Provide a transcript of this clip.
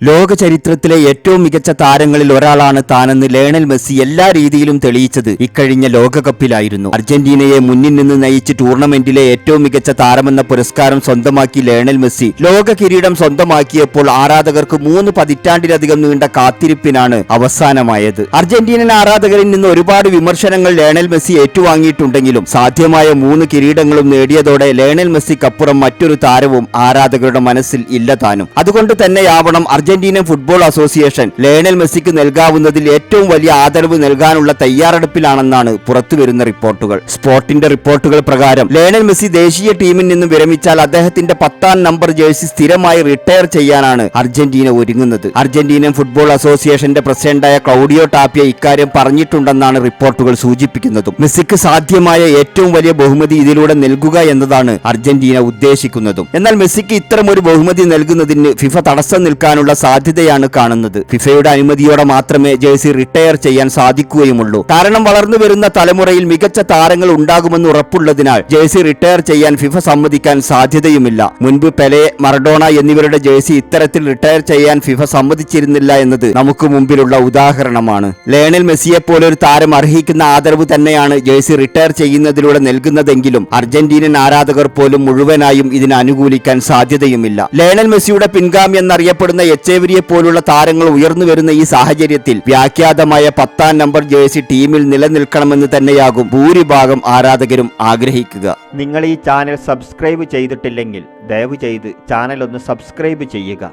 ലോക ചരിത്രത്തിലെ ഏറ്റവും മികച്ച താരങ്ങളിൽ ഒരാളാണ് താനെന്ന് ലേണൽ മെസ്സി എല്ലാ രീതിയിലും തെളിയിച്ചത് ഇക്കഴിഞ്ഞ ലോകകപ്പിലായിരുന്നു. അർജന്റീനയെ മുന്നിൽ നിന്ന് നയിച്ച് ടൂർണമെന്റിലെ ഏറ്റവും മികച്ച താരമെന്ന പുരസ്കാരം സ്വന്തമാക്കി ലേണൽ മെസ്സി ലോക കിരീടം സ്വന്തമാക്കിയപ്പോൾ ആരാധകർക്ക് മൂന്ന് പതിറ്റാണ്ടിലധികം നീണ്ട കാത്തിരിപ്പിനാണ് അവസാനമായത്. അർജന്റീനൻ ആരാധകരിൽ നിന്ന് ഒരുപാട് വിമർശനങ്ങൾ ലേണൽ മെസ്സി ഏറ്റുവാങ്ങിയിട്ടുണ്ടെങ്കിലും സാധ്യമായ മൂന്ന് കിരീടങ്ങളും നേടിയതോടെ ലേണൽ മെസ്സിക്കപ്പുറം മറ്റൊരു താരവും ആരാധകരുടെ മനസ്സിൽ ഇല്ല താനും. അതുകൊണ്ട് തന്നെയാവണം അർജന്റീനൻ ഫുട്ബോൾ അസോസിയേഷൻ ലയണൽ മെസ്സിക്ക് നൽകാവുന്നതിൽ ഏറ്റവും വലിയ ആദരവ് നൽകാനുള്ള തയ്യാറെടുപ്പിലാണെന്നാണ് പുറത്തുവരുന്ന റിപ്പോർട്ടുകൾ. സ്പോർട്ടിന്റെ റിപ്പോർട്ടുകൾ പ്രകാരം ലയണൽ മെസ്സി ദേശീയ ടീമിൽ നിന്നും വിരമിച്ചാൽ അദ്ദേഹത്തിന്റെ പത്താം നമ്പർ ജേഴ്സി സ്ഥിരമായി റിട്ടയർ ചെയ്യാനാണ് അർജന്റീന ഒരുങ്ങുന്നത്. അർജന്റീനൻ ഫുട്ബോൾ അസോസിയേഷന്റെ പ്രസിഡന്റായ ക്ലൗഡിയോ ടാപ്പിയ ഇക്കാര്യം പറഞ്ഞിട്ടുണ്ടെന്നാണ് റിപ്പോർട്ടുകൾ സൂചിപ്പിക്കുന്നതും. മെസ്സിക്ക് സാധ്യമായ ഏറ്റവും വലിയ ബഹുമതി ഇതിലൂടെ നൽകുക എന്നതാണ് അർജന്റീന ഉദ്ദേശിക്കുന്നതും. എന്നാൽ മെസ്സിക്ക് ഇത്തരം ഒരു ബഹുമതി നൽകുന്നതിന് ഫിഫ തടസ്സം നിൽക്കാനുള്ള സാധ്യതയാണ് കാണുന്നത്. ഫിഫയുടെ അനുമതിയോടെ മാത്രമേ ജേഴ്സി റിട്ടയർ ചെയ്യാൻ സാധിക്കുകയുമുള്ളൂ കാരണം വളർന്നു വരുന്ന തലമുറയിൽ മികച്ച താരങ്ങൾ ഉണ്ടാകുമെന്ന് ഉറപ്പുള്ളതിനാൽ ജേഴ്സി റിട്ടയർ ചെയ്യാൻ ഫിഫ സമ്മതിക്കാൻ സാധ്യതയുമില്ല. മുൻപ് പെലെ മറഡോണ എന്നിവരുടെ ജേഴ്സി ഇത്തരത്തിൽ റിട്ടയർ ചെയ്യാൻ ഫിഫ സമ്മതിച്ചിരുന്നില്ല എന്നത് നമുക്ക് മുമ്പിലുള്ള ഉദാഹരണമാണ്. ലയണൽ മെസ്സിയെ പോലെ ഒരു താരം അർഹിക്കുന്ന ആദരവ് തന്നെയാണ് ജേഴ്സി റിട്ടയർ ചെയ്യുന്നതിലൂടെ നൽകുന്നതെങ്കിലും അർജന്റീനൻ ആരാധകർ പോലും മുഴുവനായും ഇതിന് അനുകൂലിക്കാൻ സാധ്യതയുമില്ല. ലയണൽ മെസ്സിയുടെ പിൻഗാമി എന്നറിയപ്പെടുന്ന എച്ചേവരിയെ പോലുള്ള താരങ്ങൾ ഉയർന്നു വരുന്ന ഈ സാഹചര്യത്തിൽ വ്യാഖ്യാതമായ പത്താം നമ്പർ ജേഴ്സി ടീമിൽ നിലനിൽക്കണമെന്ന് തന്നെയാകും ഭൂരിഭാഗം ആരാധകരും ആഗ്രഹിക്കുക. നിങ്ങൾ ഈ ചാനൽ സബ്സ്ക്രൈബ് ചെയ്തിട്ടില്ലെങ്കിൽ ദയവ് ചെയ്ത് ചാനൽ ഒന്ന് സബ്സ്ക്രൈബ് ചെയ്യുക.